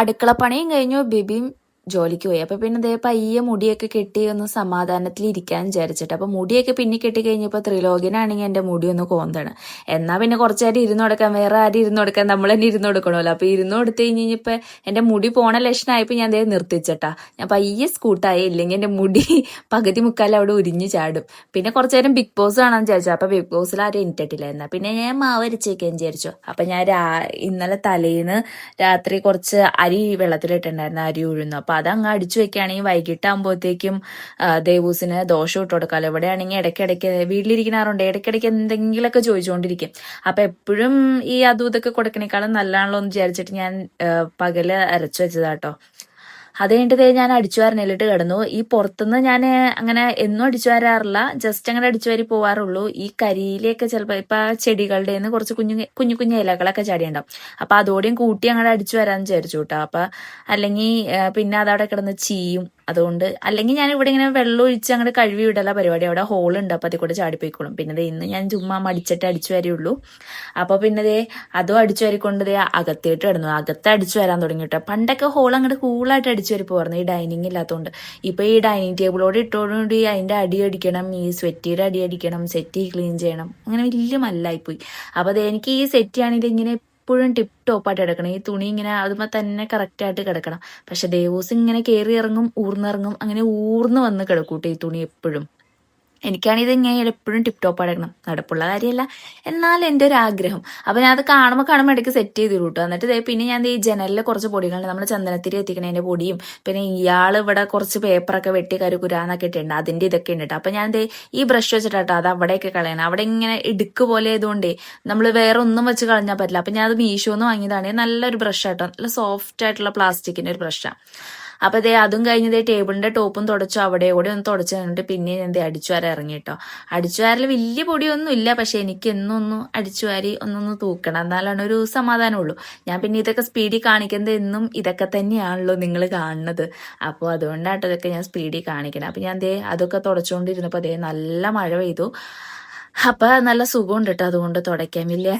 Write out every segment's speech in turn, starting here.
അടുക്കള പണിയും കഴിഞ്ഞു. ബിബിയും ജോലിക്ക് പോയി. അപ്പൊ പിന്നെ ദേ പയ്യെ മുടിയൊക്കെ കെട്ടി ഒന്ന് സമാധാനത്തിൽ ഇരിക്കാൻ വിചാരിച്ചിട്ട്. അപ്പൊ മുടിയൊക്കെ പിന്നെ കെട്ടി കഴിഞ്ഞപ്പോൾ ത്രിലോകിനാണെങ്കിൽ എന്റെ മുടി ഒന്ന് കോന്താണ്. എന്നാ പിന്നെ കുറച്ചു നേരം ഇരുന്ന് കൊടുക്കാൻ വേറെ ആരും ഇരുന്ന് കൊടുക്കാൻ നമ്മൾ തന്നെ ഇരുന്ന് കൊടുക്കണമല്ലോ. അപ്പൊ ഇരുന്ന് കൊടുത്തു കഴിഞ്ഞപ്പോ എന്റെ മുടി പോണ ലക്ഷണമായപ്പോ ഞാൻ ദേ നിർത്തിച്ചട്ടാ. ഞാൻ പയ്യെ സ്കൂട്ടായി. ഇല്ലെങ്കിൽ എന്റെ മുടി പകുതി മുക്കാൽ അവിടെ ഉരിഞ്ഞു ചാടും. പിന്നെ കുറച്ചു നേരം ബിഗ് ബോസ് കാണാൻ വിചാരിച്ചു. അപ്പൊ ബിഗ് ബോസിൽ ആരും എനിട്ടിട്ടില്ലായിരുന്നു പിന്നെ ഞാൻ മാവരിച്ചേക്കാൻ വിചാരിച്ചു. അപ്പൊ ഞാൻ ഇന്നലെ തലേന്ന് രാത്രി കുറച്ച് അരി വെള്ളത്തിലിട്ടുണ്ടായിരുന്നു. അരി ഉഴുന്നു. അപ്പൊ അതങ്ങ് അടിച്ചു വെക്കുകയാണെങ്കിൽ വൈകിട്ടാകുമ്പോഴത്തേക്കും ദേവൂസിന് ദോഷം ഇട്ട് കൊടുക്കാമല്ലോ ഇവിടെയാണെങ്കിൽ ഇടയ്ക്കിടയ്ക്ക് വീട്ടിലിരിക്കണാറുണ്ട്. ഇടയ്ക്കിടയ്ക്ക് എന്തെങ്കിലുമൊക്കെ ചോദിച്ചുകൊണ്ടിരിക്കും. അപ്പൊ എപ്പോഴും ഈ അതും ഇതൊക്കെ കൊടുക്കണേക്കാളും നല്ലതാണല്ലോ എന്ന് വിചാരിച്ചിട്ട് ഞാൻ പകൽ അരച്ചു വെച്ചതാട്ടോ അത് കഴിഞ്ഞിട്ട് ഞാൻ അടിച്ചു വാരനിലിട്ട് കിടന്നു. ഈ പുറത്തുനിന്ന് ഞാൻ അങ്ങനെ എന്നും അടിച്ചു വരാറില്ല. ജസ്റ്റ് അങ്ങനെ അടിച്ചു വാരി പോവാറുള്ളൂ. ഈ കരിയിലേക്ക് ചിലപ്പോൾ ഇപ്പൊ ചെടികളുടെ നിന്ന് കുറച്ച് കുഞ്ഞു കുഞ്ഞു കുഞ്ഞു ഇലകളൊക്കെ ചാടിയുണ്ടാവും അപ്പൊ അതോടെയും കൂട്ടി അങ്ങനെ അടിച്ചു വരാന്ന് വിചാരിച്ചു കേട്ടോ. അപ്പൊ അല്ലെങ്കിൽ പിന്നെ അതവിടെ കിടന്ന് ചീയും അതുകൊണ്ട് അല്ലെങ്കിൽ ഞാൻ ഇവിടെ ഇങ്ങനെ വെള്ളം ഒഴിച്ച് അങ്ങോട്ട് കഴുകി വിടല പരിപാടി. അവിടെ ഹോൾ ഉണ്ട് അപ്പൊ അതിൽ കൂടെ ചാടിപ്പോയിക്കോളും. പിന്നെ ഇന്ന് ഞാൻ ചുമ്മാ മടിച്ചിട്ട് അടിച്ചു വരെയുള്ളൂ. അപ്പൊ പിന്നെ ദേ അതും അടിച്ചു വരിക്കൊണ്ട് ദേ അകത്തേട്ട് കിടന്നു. അകത്ത് അടിച്ചു വരാൻ തുടങ്ങി കേട്ടോ പണ്ടൊക്കെ ഹോൾ അങ്ങോട്ട് കൂളായിട്ട് അടിച്ചു വരി പോയിരുന്നു ഈ ഡൈനിങ് ഇല്ലാത്തതുകൊണ്ട് ഇപ്പൊ ഈ ഡൈനിങ് ടേബിളോട് ഇട്ടോടുകൂടി അതിന്റെ അടി അടിക്കണം ഈ സ്വെറ്റിയുടെ അടി അടിക്കണം സെറ്റി ക്ലീൻ ചെയ്യണം. അങ്ങനെ വലിയ മല്ലായിപ്പോയി. അപ്പൊ ദേ എനിക്ക് ഈ സെറ്റി ആണെങ്കിൽ ഇങ്ങനെ എപ്പോഴും ടിപ്പ് ടോപ്പായിട്ട് കിടക്കണം. ഈ തുണി ഇങ്ങനെ അതുമ്പോൾ തന്നെ കറക്റ്റ് ആയിട്ട് കിടക്കണം. പക്ഷെ ദേവൂസ് ഇങ്ങനെ കയറി ഇറങ്ങും ഊർന്നിറങ്ങും അങ്ങനെ ഊർന്ന് വന്ന് കിടക്കൂട്ടെ ഈ തുണി എപ്പോഴും. എനിക്കാണെങ്കിൽ ഇങ്ങനെ എപ്പോഴും ടിപ് ടോപ്പ് അടക്കണം നടപ്പുള്ള കാര്യമല്ല. എന്നാൽ എന്റെ ഒരു ആഗ്രഹം. അപ്പം ഞാൻ അത് കാണുമ്പോൾ കാണുമ്പോൾ ഇടയ്ക്ക് സെറ്റ് ചെയ്ത് കേട്ടോ എന്നിട്ട് ദേ പിന്നെ ഞാൻ ഈ ജനലിൽ കുറച്ച് പൊടികളുണ്ട് നമ്മൾ ചന്ദനത്തിരി എത്തിക്കണതിന്റെ പൊടിയും പിന്നെ ഇയാൾ ഇവിടെ കുറച്ച് പേപ്പറൊക്കെ വെട്ടി കരുകുരാന്നൊക്കെ ഇട്ടുണ്ട് അതിന്റെ ഇതൊക്കെ ഉണ്ട് അപ്പം ഞാൻ ദേ ഈ ബ്രഷ് വെച്ചിട്ടാട്ടോ അത് അവിടെയൊക്കെ കളയണം. അവിടെ ഇങ്ങനെ ഇടുക്ക് പോലെ ആയതുകൊണ്ടേ നമ്മൾ വേറെ ഒന്നും വെച്ച് കളഞ്ഞാൽ പറ്റില്ല. അപ്പം ഞാൻ അത് മീഷോന്ന് വാങ്ങിയതാണ്. നല്ലൊരു ബ്രഷ് ആട്ടോ. നല്ല സോഫ്റ്റ് ആയിട്ടുള്ള പ്ലാസ്റ്റിക്കിന്റെ ഒരു ബ്രഷാണ് അപ്പൊ ഇതേ അതും കഴിഞ്ഞത് ടേബിളിന്റെ ടോപ്പും തുടച്ചു അവിടെ കൂടെ ഒന്ന് തുടച്ചു കഴിഞ്ഞിട്ട് പിന്നെ ഞാൻ ദേ അടിച്ചു വാര ഇറങ്ങി കേട്ടോ. അടിച്ചു വാരൽ വലിയ പൊടിയൊന്നും ഇല്ല പക്ഷെ എനിക്ക് എന്നൊന്നും അടിച്ചുവാരി അടിച്ചു വാരി ഒന്നൊന്ന് തൂക്കണം. എന്നാലാണ് ഒരു സമാധാനമുള്ളൂ. ഞാൻ പിന്നെ ഇതൊക്കെ സ്പീഡിൽ കാണിക്കുന്നത് എന്നും ഇതൊക്കെ തന്നെയാണല്ലോ നിങ്ങൾ കാണുന്നത്. അപ്പോൾ അതുകൊണ്ടാട്ടോ ഇതൊക്കെ ഞാൻ സ്പീഡിൽ കാണിക്കണം. അപ്പം ഞാൻ ദേ അതൊക്കെ തുടച്ചുകൊണ്ടിരുന്നപ്പോൾ ദേ നല്ല മഴ പെയ്തു. അപ്പൊ നല്ല സുഖമുണ്ട് കേട്ടോ അതുകൊണ്ട് തുടയ്ക്കാൻ വലിയ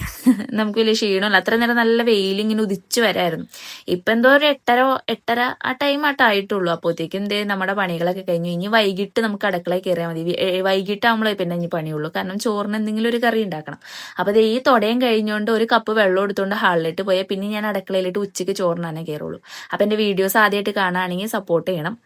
നമുക്ക് വലിയ ക്ഷീണമല്ല. അത്ര നേരം നല്ല വെയിലിങ്ങനെ ഉദിച്ചു വരായിരുന്നു. ഇപ്പൊ എന്തോ ഒരു എട്ടര എട്ടര ആ ടൈം ആയിട്ട് ആയിട്ടുള്ളൂ. അപ്പോഴത്തേക്കും എന്തേ നമ്മുടെ പണികളൊക്കെ കഴിഞ്ഞു ഇനി വൈകിട്ട് നമുക്ക് അടുക്കളയിൽ കയറിയാൽ മതി. വൈകിട്ടാകുമ്പോൾ പിന്നെ ഇനി പണിയുള്ളൂ. കാരണം ചോറിന് എന്തെങ്കിലും ഒരു കറി ഉണ്ടാക്കണം. അപ്പൊ ഈ തുടയും കഴിഞ്ഞുകൊണ്ട് ഒരു കപ്പ് വെള്ളം എടുത്തുകൊണ്ട് ഹാളിലിട്ട് പോയാൽ പിന്നെ ഞാൻ അടുക്കളയിലിട്ട് ഉച്ചയ്ക്ക് ചോറിനാനേ കയറുള്ളൂ അപ്പൊ എന്റെ വീഡിയോസ് ആദ്യമായിട്ട് കാണുകയാണെങ്കിൽ സപ്പോർട്ട് ചെയ്യണം.